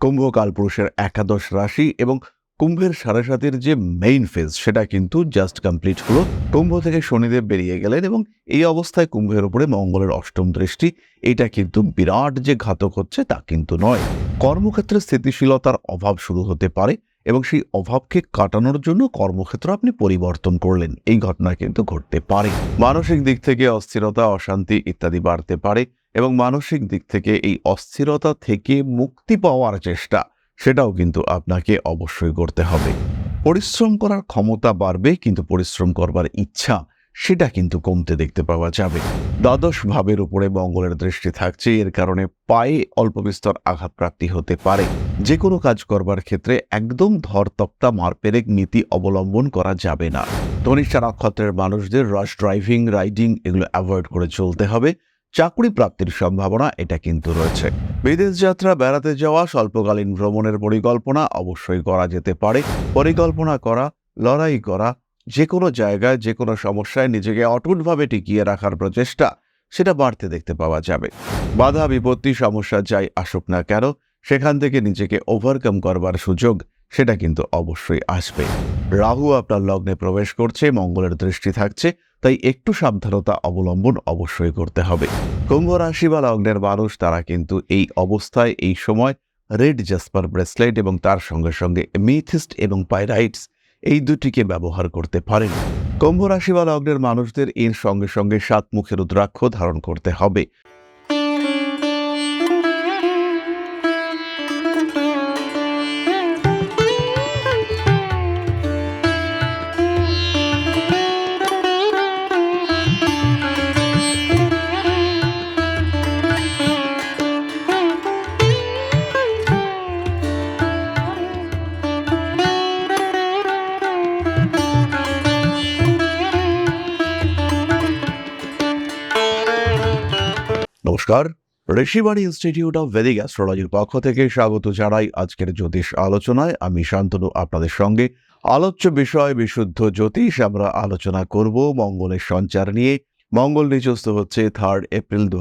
কুম্ভ কালপুরুষের একাদশ রাশি এবং কুম্ভের সাড়ে সাতের যে মেইন ফেজ সেটা কিন্তু জাস্ট কমপ্লিট হলো। কুম্ভ থেকে শনিদেব বেরিয়ে গেলেন এবং এই অবস্থায় কুম্ভের উপরে মঙ্গলের অষ্টম দৃষ্টি, এটা কিন্তু বিরাট যে ঘাতক হচ্ছে তা কিন্তু নয়। কর্মক্ষেত্রে স্থিতিশীলতার অভাব শুরু হতে পারে এবং সেই অভাবকে কাটানোর জন্য কর্মক্ষেত্র আপনি পরিবর্তন করলেন। এই ঘটনা কিন্তু ঘটতে পারে। মানসিক দিক থেকে অস্থিরতা, অশান্তি ইত্যাদি বাড়তে পারে। এবং মানসিক দিক থেকে এই অস্থিরতা থেকে মুক্তি পাওয়ার চেষ্টা, সেটাও কিন্তু আপনাকে অবশ্যই করতে হবে। পরিশ্রম করার ক্ষমতা বাড়বে, কিন্তু পরিশ্রম করবার ইচ্ছা, সেটা কিন্তু কমতে দেখতে পাওয়া যাবে। দ্বাদশ ভাবের উপরে মঙ্গলের দৃষ্টি থাকছে, এর কারণে পায়ে অল্প বিস্তর আঘাতপ্রাপ্তি হতে পারে। যে কোনো কাজ করবার ক্ষেত্রে একদম ধরতক্তা মারপেরেক নীতি অবলম্বন করা যাবে না। ধনিষ্ঠা নক্ষত্রের মানুষদের রাশ ড্রাইভিং রাইডিং এগুলো অ্যাভয়েড করে চলতে হবে। চাকরি প্রাপ্তির সম্ভাবনা, এটা কিন্তু রয়েছে। বিদেশ যাত্রা বেড়াতে যাওয়া, স্বল্পকালীন ভ্রমণের পরিকল্পনা অবশ্যই করা যেতে পারে। পরিকল্পনা করা, লড়াই করা যে কোনো জায়গায় যে কোনো সমস্যায় নিজেকে অটুটভাবে টিকিয়ে রাখার প্রচেষ্টা, সেটা বাড়তে দেখতে পাওয়া যাবে। বাধা, বিপত্তি, সমস্যা যাই আসুক না কেন, সেখান থেকে নিজেকে ওভারকাম করবার সুযোগ, সেটা কিন্তু অবশ্যই আসবে। রাহু আপনার লগ্নে প্রবেশ করছে, মঙ্গলের দৃষ্টি থাকছে তাই একটু সাবধানতা অবলম্বন অবশ্যই করতে হবে। কুম্ভ রাশি বা লগ্নের মানুষ, তারা কিন্তু এই অবস্থায়, এই সময় রেড জাসপার ব্রেসলেট এবং তার সঙ্গে সঙ্গে মিথিস্ট এবং পাইরাইটস এই দুটিকে ব্যবহার করতে পারেন। কুম্ভ রাশি বা লগ্নের মানুষদের এর সঙ্গে সঙ্গে সাত মুখের রুদ্রাক্ষ ধারণ করতে হবে। নমস্কার। ঋষিবাণী ইনস্টিটিউট অফ ভেদিক অ্যাস্ট্রোলজির পক্ষ থেকে স্বাগত জানাই আজকের জ্যোতিষ আলোচনায়। আমি শান্তনু, আপনাদের সঙ্গে। আলোচ্য বিষয়, বিশুদ্ধ জ্যোতিষ আমরা আলোচনা করব মঙ্গলের সঞ্চার নিয়ে। মঙ্গল নিচস্থ হচ্ছে থার্ড এপ্রিল দু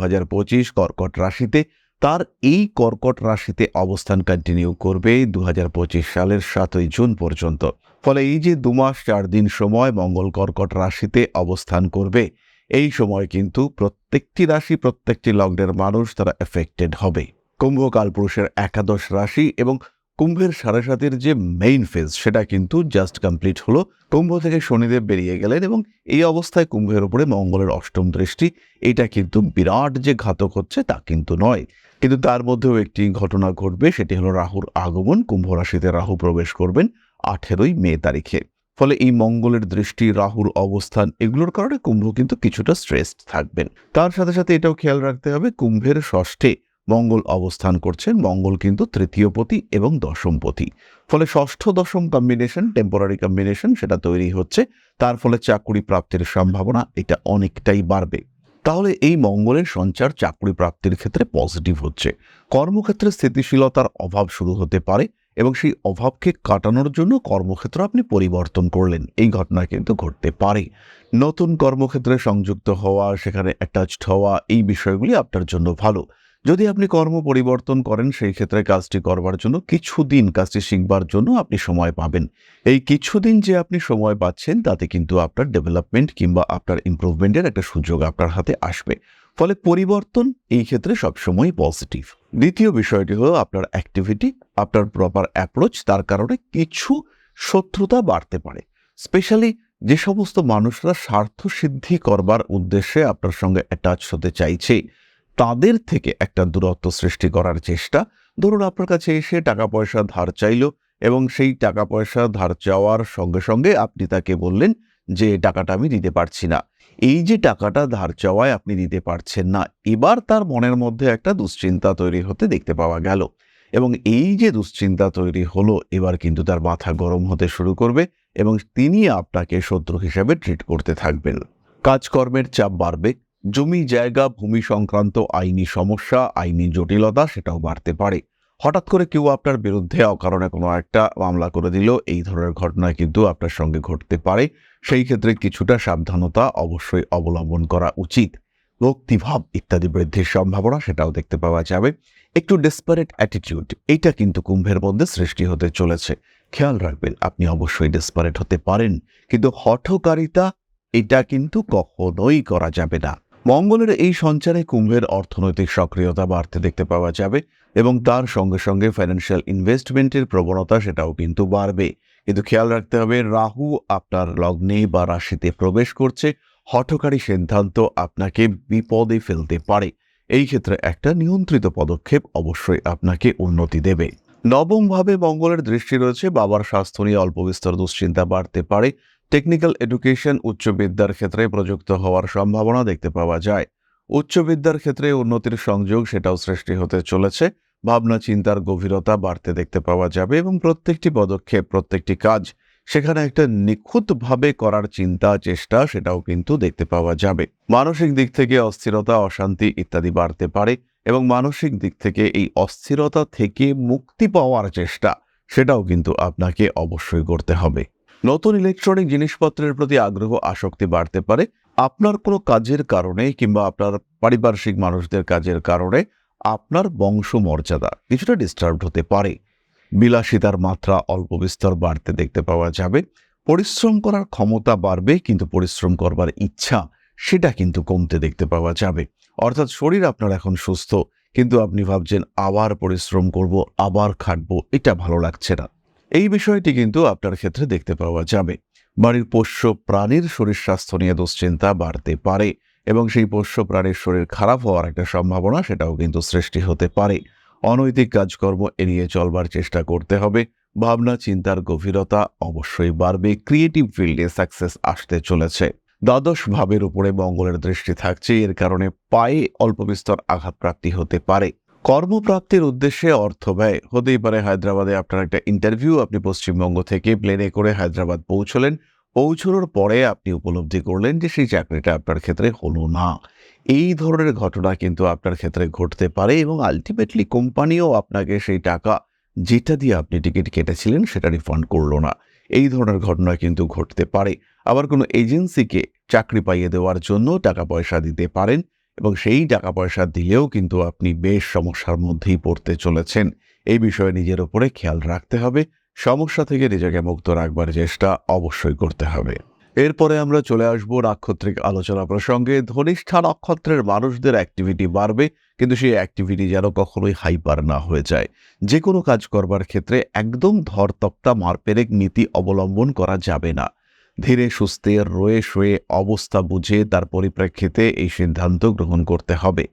কর্কট রাশিতে। তার এই কর্কট রাশিতে অবস্থান কন্টিনিউ করবে দু হাজার পঁচিশ সালের সাতই জুন পর্যন্ত। ফলে এই যে দু মাস চার দিন সময় মঙ্গল কর্কট রাশিতে অবস্থান করবে এই সময় কিন্তু প্রত্যেকটি রাশি, প্রত্যেকটি লগ্নের মানুষ তারা এফেক্টেড হবে। কুম্ভ কালপুরুষের একাদশ রাশি এবং কুম্ভের সাড়ে সাতের যে মেইন ফেজ সেটা কিন্তু জাস্ট কমপ্লিট হলো। কুম্ভ থেকে শনিদেব বেরিয়ে গেলেন এবং এই অবস্থায় কুম্ভের উপরে মঙ্গলের অষ্টম দৃষ্টি, এটা কিন্তু বিরাট যে ঘাতক হচ্ছে তা কিন্তু নয়। কিন্তু তার মধ্যেও একটি ঘটনা ঘটবে, সেটি হলো রাহুর আগমন। কুম্ভ রাশিতে রাহু প্রবেশ করবেন আঠেরোই মে তারিখে। ফলে এই মঙ্গলের দৃষ্টি, রাহুর অবস্থান এগুলোর কারণে কুম্ভ কিন্তু কিছুটা স্ট্রেসড থাকবেন। তার সাথে সাথে এটাও খেয়াল রাখতে হবে, কুম্ভের ষষ্ঠে মঙ্গল অবস্থান করছেন। মঙ্গল কিন্তু তৃতীয় পতি এবং দশম পতি। ফলে ষষ্ঠ, দশম কম্বিনেশন টেম্পোরারি কম্বিনেশন সেটা তৈরি হচ্ছে। তার ফলে চাকুরি প্রাপ্তির সম্ভাবনা এটা অনেকটাই বাড়বে। তাহলে এই মঙ্গলের সঞ্চার চাকরি প্রাপ্তির ক্ষেত্রে পজিটিভ হচ্ছে। কর্মক্ষেত্রে স্থিতিশীলতার অভাব শুরু হতে পারে। এবং সেই অভাবকে কাটানোর জন্য কর্মক্ষেত্র আপনি পরিবর্তন করলেন। এই ঘটনা কিন্তু ঘটতে পারে। নতুন কর্মক্ষেত্রে সংযুক্ত হওয়া, সেখানে অ্যাটাচড হওয়া, এই বিষয়গুলি আপনার জন্য ভালো। যদি আপনি কর্ম পরিবর্তন করেন, সেই ক্ষেত্রে কাজটি করবার জন্য কিছুদিন, কাজটি শিখবার জন্য আপনি সময় পাবেন। এই কিছুদিন যে আপনি সময় পাচ্ছেন, তাতে কিন্তু আপনার ডেভেলপমেন্ট কিংবা আপনার ইম্প্রুভমেন্টের একটা সুযোগ আপনার হাতে আসবে। ফলে পরিবর্তন এই ক্ষেত্রে সবসময় পজিটিভ দ্বিতীয় বিষয়টি হলো আপনার অ্যাক্টিভিটি আপনার প্রপার অ্যাপ্রোচ তার কারণে কিছু শত্রুতা বাড়তে পারে। স্পেশালি যে সমস্ত মানুষরা স্বার্থ সিদ্ধি করবার উদ্দেশ্যে আপনার সঙ্গে অ্যাটাচ হতে চাইছে, তাদের থেকে একটা দূরত্ব সৃষ্টি করার চেষ্টা। ধরুন আপনার কাছে এসে টাকা পয়সা ধার চাইলো এবং সেই টাকা পয়সা ধার চাওয়ার সঙ্গে সঙ্গে আপনি তাকে বললেন যে টাকাটা আমি দিতে পারছি না। এই যে টাকাটা ধার চাওয়ায় আপনি দিতে পারছেন না, এবার তার মনের মধ্যে একটা দুশ্চিন্তা তৈরি হতে দেখতে পাওয়া গেল। এবং এই যে দুশ্চিন্তা তৈরি হলো, এবার কিন্তু তার মাথা গরম হতে শুরু করবে এবং তিনি আপনাকে শত্রু হিসাবে ট্রিট করতে থাকবেন। কাজকর্মের চাপ বাড়বে, জমি জায়গা, ভূমি সংক্রান্ত আইনি সমস্যা, আইনি জটিলতা সেটাও বাড়তে পারে। হঠাৎ করে কেউ আপনার বিরুদ্ধে অকারণে কোনো একটা মামলা করে দিল এই ধরনের ঘটনা কিন্তু আপনার সঙ্গে ঘটতে পারে। সেই ক্ষেত্রে কিছুটা সাবধানতা অবশ্যই অবলম্বন করা উচিত। ভক্তিভাব ইত্যাদি বৃদ্ধির সম্ভাবনা সেটাও দেখতে পাওয়া যাবে। একটু ডেসপারেট অ্যাটিটিউড এটা কিন্তু কুম্ভের মধ্যে সৃষ্টি হতে চলেছে। খেয়াল রাখবেন, আপনি অবশ্যই ডেসপারেট হতে পারেন। কিন্তু হঠকারিতা, এটা কিন্তু কখনোই করা যাবে না। মঙ্গলের এই সঞ্চারে কুম্ভের অর্থনৈতিক সক্রিয়তা বাড়তে দেখতে পাওয়া যাবে। এবং তার সঙ্গে সঙ্গে ফাইন্যান্সিয়াল ইনভেস্টমেন্টের প্রবণতা সেটাও কিন্তু বাড়বে। কিন্তু খেয়াল রাখতে হবে, রাহু আপনার লগ্নে বা রাশিতে প্রবেশ করছে, হঠকারী সিদ্ধান্ত আপনাকে বিপদে ফেলতে পারে। এই ক্ষেত্রে একটা নিয়ন্ত্রিত পদক্ষেপ অবশ্যই আপনাকে উন্নতি দেবে। নবমভাবে মঙ্গলের দৃষ্টি রয়েছে, বাবার স্বাস্থ্য নিয়ে অল্প বিস্তর দুশ্চিন্তা বাড়তে পারে। টেকনিক্যাল এডুকেশন উচ্চ বিদ্যার ক্ষেত্রে প্রযুক্ত হওয়ার সম্ভাবনা দেখতে পাওয়া যায়। উচ্চ বিদ্যার ক্ষেত্রে উন্নতির সংযোগ সেটাও সৃষ্টি হতে চলেছে। ভাবনা, চিন্তার গভীরতা বাড়তে দেখতে পাওয়া যাবে এবং প্রত্যেকটি পদক্ষেপ, প্রত্যেকটি কাজ সেখানে একটা নিখুঁতভাবে করার চিন্তা, চেষ্টা সেটাও কিন্তু দেখতে পাওয়া যাবে। মানসিক দিক থেকে অস্থিরতা, অশান্তি ইত্যাদি বাড়তে পারে এবং মানসিক দিক থেকে এই অস্থিরতা থেকে মুক্তি পাওয়ার চেষ্টা সেটাও কিন্তু আপনাকে অবশ্যই করতে হবে। নতুন ইলেকট্রনিক জিনিসপত্রের প্রতি আগ্রহ, আসক্তি বাড়তে পারে আপনার কোনো কাজের কারণে কিংবা আপনার পারিপার্শ্বিক মানুষদের কাজের কারণে আপনার বংশমর্যাদা কিছুটা ডিস্টার্বড হতে পারে। বিলাসিতার মাত্রা অল্প বিস্তর বাড়তে দেখতে পাওয়া যাবে। পরিশ্রম করার ক্ষমতা বাড়বে কিন্তু পরিশ্রম করবার ইচ্ছা সেটা কিন্তু কমতে দেখতে পাওয়া যাবে। অর্থাৎ শরীর আপনার এখন সুস্থ, কিন্তু আপনি ভাবছেন আবার পরিশ্রম করব, আবার খাটবো, এটা ভালো লাগছে না। এই বিষয়টি কিন্তু আপনার ক্ষেত্রে দেখতে পাওয়া যাবে। বাড়ির পোষ্য প্রাণীর শরীর স্বাস্থ্য নিয়ে দুশ্চিন্তা বাড়তে পারে এবং সেই পোষ্য প্রাণীর শরীর খারাপ হওয়ার একটা সম্ভাবনা সেটাও কিন্তু সৃষ্টি হতে পারে। অনৈতিক কাজকর্ম এড়িয়ে চলবার চেষ্টা করতে হবে। ভাবনা, চিন্তার গভীরতা অবশ্যই বাড়বে। ক্রিয়েটিভ ফিল্ডে সাকসেস আসতে চলেছে। দ্বাদশ ভাবের উপরে মঙ্গলের দৃষ্টি থাকছে। এর কারণে পায়ে অল্প বিস্তর আঘাতপ্রাপ্তি হতে পারে। কর্মপ্রাপ্তির উদ্দেশ্যে অর্থ ব্যয়। হতেই পারে হায়দ্রাবাদে আপনার একটা ইন্টারভিউ আপনি পশ্চিমবঙ্গ থেকে প্লেনে করে হায়দ্রাবাদ পৌঁছলেন। পৌঁছানোর পরে আপনি উপলব্ধি করলেন যে সেই চাকরিটা আপনার ক্ষেত্রে হলো না। এই ধরনের ঘটনা কিন্তু আপনার ক্ষেত্রে ঘটতে পারে এবং আলটিমেটলি কোম্পানিও আপনাকে সেই টাকা, যেটা দিয়ে আপনি টিকিট কেটেছিলেন সেটা রিফান্ড করল না। এই ধরনের ঘটনা কিন্তু ঘটতে পারে। আবার কোনো এজেন্সিকে চাকরি পাইয়ে দেওয়ার জন্য টাকা পয়সা দিতে পারেন এবং সেই টাকা পয়সা দিলেও কিন্তু আপনি বেশ সমস্যার মধ্যেই পড়তে চলেছেন। এই বিষয়ে নিজের উপরে খেয়াল রাখতে হবে। সমস্যা থেকে নিজেকে মুক্ত রাখবার চেষ্টা অবশ্যই করতে হবে। এরপরে আমরা চলে আসব নাক্ষত্রিক আলোচনা প্রসঙ্গে। ধনিষ্ঠা নক্ষত্রের মানুষদের অ্যাক্টিভিটি বাড়বে, কিন্তু সেই অ্যাক্টিভিটি যেন কখনোই হাইপার না হয়ে যায়। যে কোনো কাজ করবার ক্ষেত্রে একদম ধরতপ্তা মারপেরেক নীতি অবলম্বন করা যাবে না। ধীরে সুস্থে রয়ে শয়ে অবস্থা বুঝে তার পরিপ্রেক্ষিতে এই সিদ্ধান্ত গ্রহণ করতে হবে।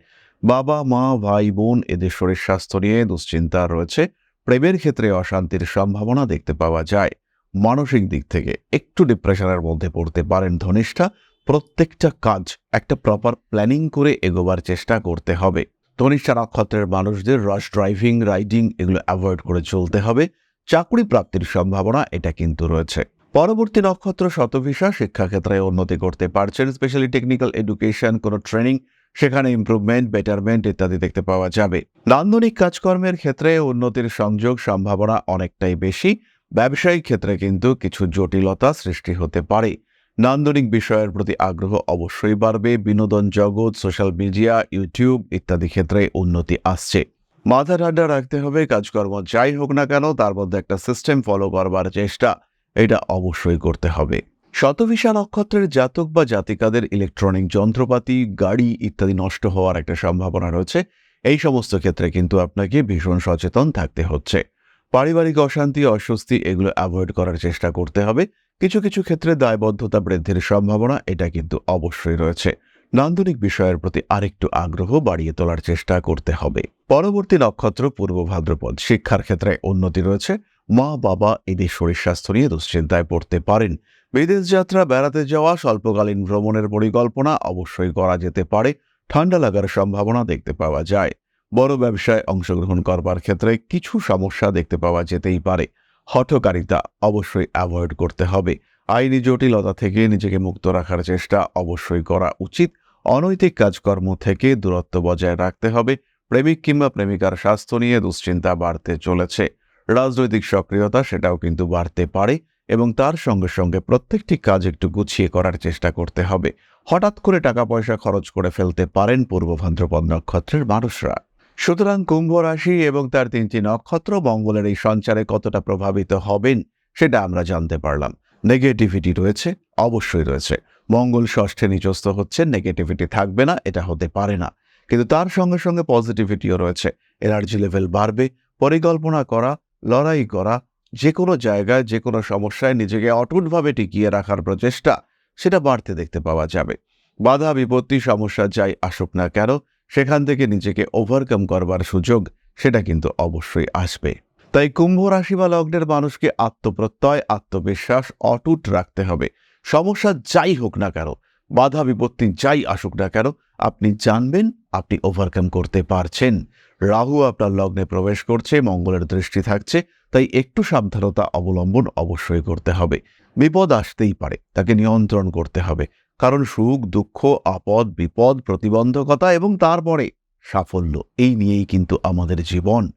বাবা, মা, ভাই, বোন এদের শরীর স্বাস্থ্য নিয়ে দুশ্চিন্তা রয়েছে। প্রেমের ক্ষেত্রে অশান্তির সম্ভাবনা দেখতে পাওয়া যায়। মানসিক দিক থেকে একটু ডিপ্রেশনের মধ্যে পড়তে পারেন ধনিষ্ঠা। প্রত্যেকটা কাজ একটা প্রপার প্ল্যানিং করে এগোবার চেষ্টা করতে হবে। ধনিষ্ঠা নক্ষত্রের মানুষদের রাশ ড্রাইভিং রাইডিং এগুলো অ্যাভয়েড করে চলতে হবে। চাকরি প্রাপ্তির সম্ভাবনা এটা কিন্তু রয়েছে। পরবর্তী নক্ষত্র শতভিসা শিক্ষাক্ষেত্রে উন্নতি করতে পারছেন। স্পেশালি টেকনিক্যাল এডুকেশন কোনো ট্রেনিং সেখানে ইমপ্রুভমেন্ট বেটারমেন্ট ইত্যাদি দেখতে পাওয়া যাবে। নান্দনিক কাজকর্মের ক্ষেত্রে উন্নতির সংযোগ সম্ভাবনা অনেকটাই বেশি। ব্যবসায়িক ক্ষেত্রে কিন্তু কিছু জটিলতা সৃষ্টি হতে পারে। নান্দনিক বিষয়ের প্রতি আগ্রহ অবশ্যই বাড়বে। বিনোদন জগৎ সোশ্যাল মিডিয়া ইউটিউব ইত্যাদি ক্ষেত্রে উন্নতি আসছে। মাথা ঠান্ডা রাখতে হবে, কাজকর্ম যাই হোক না কেন, তার মধ্যে একটা সিস্টেম ফলো করবার চেষ্টা। এটা অবশ্যই করতে হবে। শতভিসা নক্ষত্রের জাতক বা জাতিকাদের ইলেকট্রনিক যন্ত্রপাতি, গাড়ি ইত্যাদি নষ্ট হওয়ার একটা সম্ভাবনা রয়েছে। এই সমস্ত ক্ষেত্রে কিন্তু আপনাকে ভীষণ সচেতন থাকতে হচ্ছে। পারিবারিক অশান্তি, অস্বস্তি এগুলো অ্যাভয়েড করার চেষ্টা করতে হবে। কিছু কিছু ক্ষেত্রে দায়বদ্ধতা বৃদ্ধির সম্ভাবনা এটা কিন্তু অবশ্যই রয়েছে। নান্দনিক বিষয়ের প্রতি আরেকটু আগ্রহ বাড়িয়ে তোলার চেষ্টা করতে হবে। পরবর্তী নক্ষত্র পূর্ব ভাদ্রপদ, শিক্ষার ক্ষেত্রে উন্নতি রয়েছে। মা, বাবা এদের শরীর স্বাস্থ্য নিয়ে দুশ্চিন্তায় পড়তে পারেন। বিদেশ যাত্রা বেড়াতে যাওয়া, স্বল্পকালীন ভ্রমণের পরিকল্পনা অবশ্যই করা যেতে পারে। ঠান্ডা লাগার সম্ভাবনা দেখতে পাওয়া যায়। বড় ব্যবসায় অংশগ্রহণ করবার ক্ষেত্রে কিছু সমস্যা দেখতে পাওয়া যেতেই পারে। হঠকারিতা অবশ্যই অ্যাভয়েড করতে হবে। আইনি জটিলতা থেকে নিজেকে মুক্ত রাখার চেষ্টা অবশ্যই করা উচিত। অনৈতিক কাজকর্ম থেকে দূরত্ব বজায় রাখতে হবে। প্রেমিক কিংবা প্রেমিকার স্বাস্থ্য নিয়ে দুশ্চিন্তা বাড়তে চলেছে। রাজনৈতিক সক্রিয়তা সেটাও কিন্তু বাড়তে পারে এবং তার সঙ্গে সঙ্গে প্রত্যেকটি কাজ একটু গুছিয়ে করার চেষ্টা করতে হবে। হঠাৎ করে টাকা পয়সা খরচ করে ফেলতে পারেন পূর্ব ভাদ্রপদ নক্ষত্রের মানুষরা। সুতরাং কুম্ভ রাশি এবং তার তিনটি নক্ষত্র মঙ্গলের এই সঞ্চারে কতটা প্রভাবিত হবেন সেটা আমরা জানতে পারলাম। নেগেটিভিটি রয়েছে, অবশ্যই রয়েছে। মঙ্গল ষষ্ঠে নিচস্থ হচ্ছে নেগেটিভিটি থাকবে না, এটা হতে পারে না। কিন্তু তার সঙ্গে সঙ্গে পজিটিভিটিও রয়েছে। এনার্জি লেভেল বাড়বে, পরিকল্পনা করা লড়াই করা, যে কোনো জায়গায়, যে কোনো সমস্যায় নিজেকে অটুটভাবে টিকিয়ে রাখার প্রচেষ্টা, সেটা বাড়তে দেখতে পাওয়া যাবে। বাধা, বিপত্তি, সমস্যা যাই আসুক না কেন, সেখান থেকে নিজেকে ওভারকাম করবার সুযোগ, সেটা কিন্তু অবশ্যই আসবে। তাই কুম্ভ রাশি বা লগ্নের মানুষকে আত্মপ্রত্যয়, আত্মবিশ্বাস, অটুট রাখতে হবে। সমস্যা যাই হোক না কেন, বাধা, বিপত্তি যাই আসুক না কেন, আপনি জানবেন, আপনি ওভারকাম করতে পারছেন। রাহু আপনার লগ্নে প্রবেশ করছে, মঙ্গলের দৃষ্টি থাকছে, তাই একটু সাবধানতা অবলম্বন অবশ্যই করতে হবে। বিপদ আসতেই পারে, তাকে নিয়ন্ত্রণ করতে হবে। কারণ সুখ, দুঃখ, আপদ, বিপদ, প্রতিবন্ধকতা এবং তারপরে সাফল্য, এই নিয়েই কিন্তু আমাদের জীবন।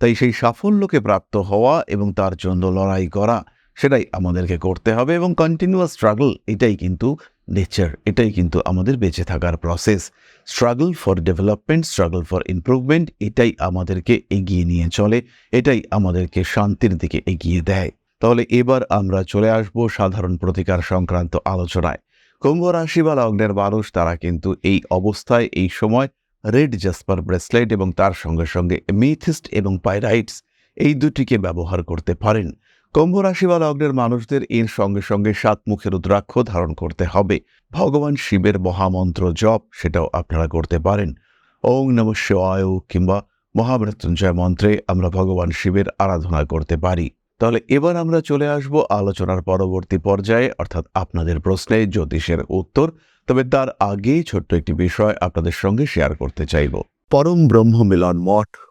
তাই সেই সাফল্যকে প্রাপ্ত হওয়া এবং তার জন্য লড়াই করা, সেটাই আমাদেরকে করতে হবে এবং কন্টিনিউয়াস স্ট্রাগল এটাই কিন্তু নেচার, এটাই কিন্তু আমাদের বেঁচে থাকার process struggle for development struggle for improvement এটাই আমাদেরকে এগিয়ে নিয়ে চলে, এটাই আমাদেরকে শান্তির দিকে এগিয়ে দেয়। তাহলে এবার আমরা চলে আসব সাধারণ প্রতিকার সংক্রান্ত আলোচনায়। কুম্ভ রাশি বা লগ্নের মানুষ, তারা কিন্তু এই অবস্থায়, এই সময় রেড জাসপার ব্রেসলেট এবং তার সঙ্গে সঙ্গে মিথিস্ট এবং পাইরাইটস এই দুটিকে ব্যবহার করতে পারেন। কুম্ভ রাশি বা লগ্নের মানুষদের এর সঙ্গে সঙ্গে সাত মুখের রুদ্রাক্ষ ধারণ করতে হবে। ভগবান শিবের মহামন্ত্র জপ, সেটাও আপনারা করতে পারেন। ওং নম শিবায় কিংবা মহামৃত্যুঞ্জয় মন্ত্রে আমরা ভগবান শিবের আরাধনা করতে পারি। তাহলে এবার আমরা চলে আসব আলোচনার পরবর্তী পর্যায়ে, অর্থাৎ আপনাদের প্রশ্নে জ্যোতিষের উত্তর। তবে তার আগেই ছোট্ট একটি বিষয় আপনাদের সঙ্গে শেয়ার করতে চাইব। পরম ব্রহ্ম মিলন মঠ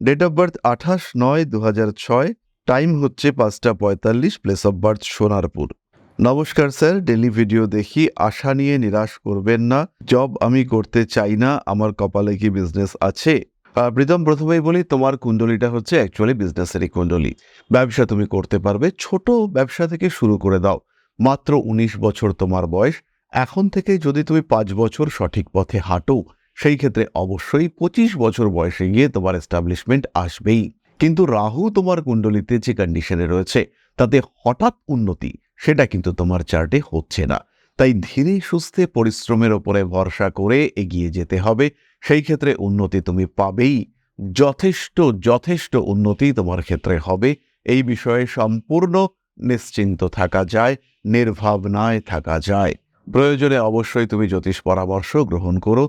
ডেট অফ বার্থ আঠাশ নয় দু ছয় টাইম হচ্ছে পাঁচটা পঁয়তাল্লিশ প্লেস অফ বার্থ সোনারপুর। নমস্কার স্যার ডেলি ভিডিও দেখি, আশা নিয়ে নিরাশ করবেন না জব আমি করতে চাই না, আমার কপালে কি বিজনেস আছে? প্রীতম, প্রথমেই বলি, তোমার কুণ্ডলিটা হচ্ছে অ্যাকচুয়ালি বিজনেসেরই কুণ্ডলী। ব্যবসা তুমি করতে পারবে, ছোট ব্যবসা থেকে শুরু করে দাও, মাত্র উনিশ বছর তোমার বয়স, এখন থেকে যদি তুমি পাঁচ বছর সঠিক পথে হাঁটো সেই ক্ষেত্রে অবশ্যই পঁচিশ বছর বয়সে গিয়ে তোমার এস্টাবলিশমেন্ট আসবেই। কিন্তু রাহু তোমার কুণ্ডলিতে যে কন্ডিশনে রয়েছে, তাতে হঠাৎ উন্নতি, সেটা কিন্তু তোমার চার্টে হচ্ছে না। তাই ধীরে সুস্থে পরিশ্রমের ওপরে ভরসা করে এগিয়ে যেতে হবে। সেই ক্ষেত্রে উন্নতি তুমি পাবেই। যথেষ্ট যথেষ্ট উন্নতি তোমার ক্ষেত্রে হবে। এই বিষয়ে সম্পূর্ণ নিশ্চিন্ত থাকা যায়, নির্ভাবনায় থাকা যায়। প্রয়োজনে অবশ্যই তুমি জ্যোতিষ পরামর্শ গ্রহণ করো।